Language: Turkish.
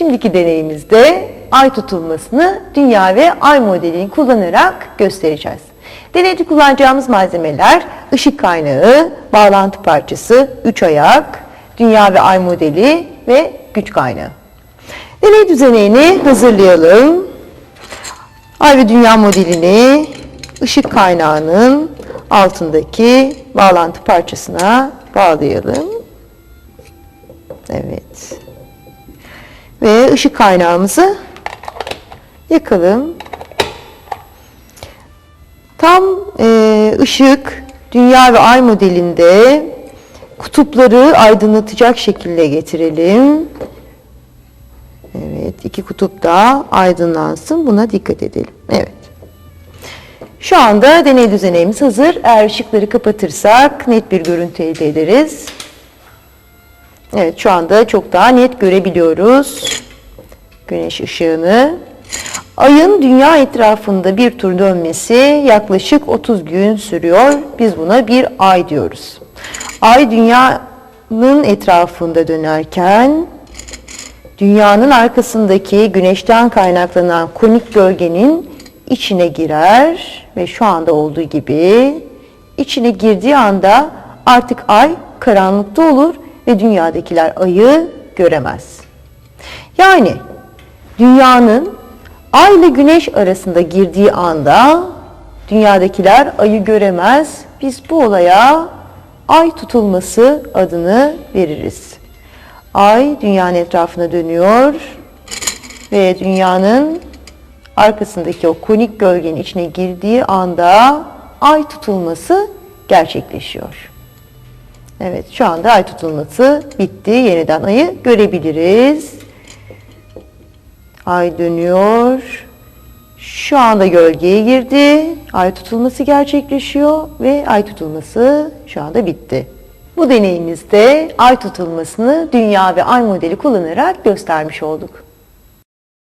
Şimdiki deneyimizde ay tutulmasını dünya ve ay modelini kullanarak göstereceğiz. Deneyde kullanacağımız malzemeler ışık kaynağı, bağlantı parçası, üç ayak, dünya ve ay modeli ve güç kaynağı. Deney düzenini hazırlayalım. Ay ve dünya modelini ışık kaynağının altındaki bağlantı parçasına bağlayalım. Evet. Işık kaynağımızı yakalım. Tam e, ışık dünya ve ay modelinde kutupları aydınlatacak şekilde getirelim. Evet, iki kutup da aydınlansın. Buna dikkat edelim. Evet. Şu anda deney düzenimiz hazır. Eğer ışıkları kapatırsak net bir görüntü elde ederiz. Evet, şu anda çok daha net görebiliyoruz güneş ışığını. Ayın dünya etrafında bir tur dönmesi yaklaşık 30 gün sürüyor. Biz buna bir ay diyoruz. Ay dünyanın etrafında dönerken dünyanın arkasındaki güneşten kaynaklanan konik gölgenin içine girer ve şu anda olduğu gibi içine girdiği anda artık ay karanlıkta olur ve dünyadakiler ayı göremez. Yani dünyanın ay ile güneş arasında girdiği anda dünyadakiler ayı göremez. Biz bu olaya ay tutulması adını veririz. Ay dünyanın etrafına dönüyor ve dünyanın arkasındaki o konik gölgenin içine girdiği anda ay tutulması gerçekleşiyor. Evet şu anda ay tutulması bitti. Yeniden ayı görebiliriz. Ay dönüyor. Şu anda gölgeye girdi. Ay tutulması gerçekleşiyor ve ay tutulması şu anda bitti. Bu deneyimizde ay tutulmasını dünya ve ay modeli kullanarak göstermiş olduk.